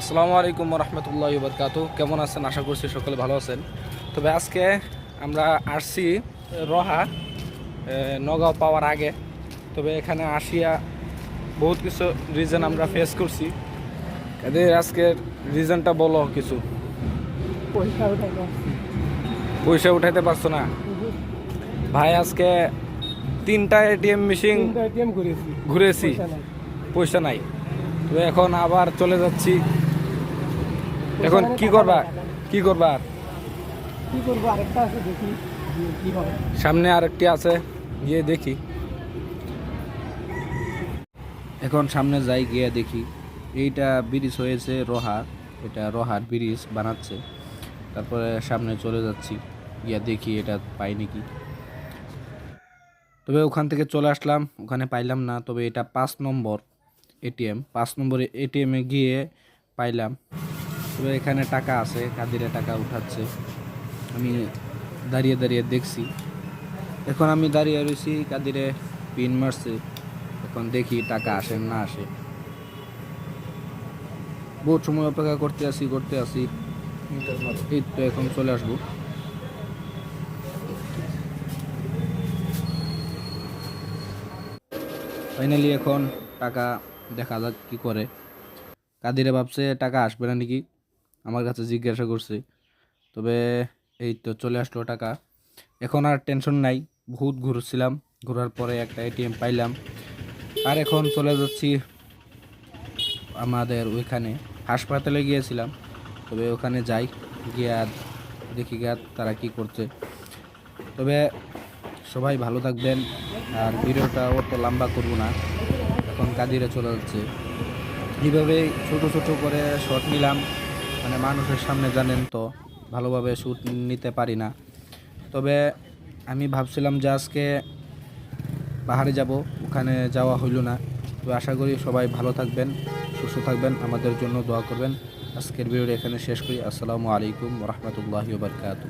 আসসালামু আলাইকুম রহমতুল্লাহ বরকাত কেমন আছেন? আশা করছি সকলে ভালো আছেন। তবে আজকে আমরা আসছি রহা নগাঁও পাওয়ার আগে। তবে এখানে আসিয়া বহুত কিছু রিজন আমরা ফেস করছি। এদের আজকের রিজনটা বলো কিছু। পয়সা উঠাইতে পয়সা উঠাইতে পারছ না? ভাই আজকে তিনটা এটিএম মেশিন এটিএম ঘুরেছি। ঘুরেছি। পয়সা নাই। পয়সা নাই। তো এখন আবার চলে যাচ্ছি। এখন কি করবা? কি করবা? আর? কি করব? আরেকটা আছে দেখি কি হবে সামনে আরেকটি আছে গিয়ে দেখি। এখন সামনে যাই গিয়ে দেখি। এইটা ব্রিজ হয়েছে রোহা এটা রোহার ব্রিজ বানাচ্ছে। তারপরে সামনে চলে যাচ্ছি গিয়া দেখি এটা পাই নাকি। তবে ওখান থেকে চলে আসলাম ওখানে পাইলাম না তবে এটা পাঁচ নম্বর এটিএম পাঁচ নম্বর এটিএমে গিয়ে পাইলাম। তবে এখানে টাকা আছে, কাদিরে টাকা উঠাচ্ছে। আমি দাঁড়িয়ে দাঁড়িয়ে দেখছি। এখন আমি দাঁড়িয়ে রয়েছি কাদিরে পিন মারছে। এখন দেখি টাকা আসে না আসে। বহুত সময় অপেক্ষা করতে আসি করতে আসি এই তো এখন চলে আসব। ফাইনালি এখন টাকা দেখা যাক কি করে। কাদিরে ভাবছে টাকা আসবে না নাকি? আমার কাছে জিজ্ঞাসা করছে। তবে এই তো চলে আসলো টাকা। এখন আর টেনশন নাই, বহুত ঘুরছিলাম। ঘোরার পরে একটা এটিএম পাইলাম। আর এখন চলে যাচ্ছি আমাদের ওইখানে। হাসপাতালে গিয়েছিলাম। তবে ওখানে যাই, গিয়ে দেখি গিয়া তারা কি করছে। তবে সবাই ভালো থাকবেন। আর ভিডিওটা অত লম্বা করব না। এখন কাদিরে চলে যাচ্ছে। এইভাবে ছোট ছোট করে শট নিলাম। মানে মানুষের সামনে জানেন তো, ভালোভাবে শ্যুট নিতে পারি না। তবে আমি ভাবছিলাম যে আজকে পাহাড়ে যাব, ওখানে যাওয়া হইল না। তবে আশা করি সবাই ভালো থাকবেন, সুস্থ থাকবেন, আমাদের জন্য দোয়া করবেন। আজকের ভিডিওটা এখানে শেষ করি। আসসালামু আলাইকুম রহমতুল্লাহি বারকাতু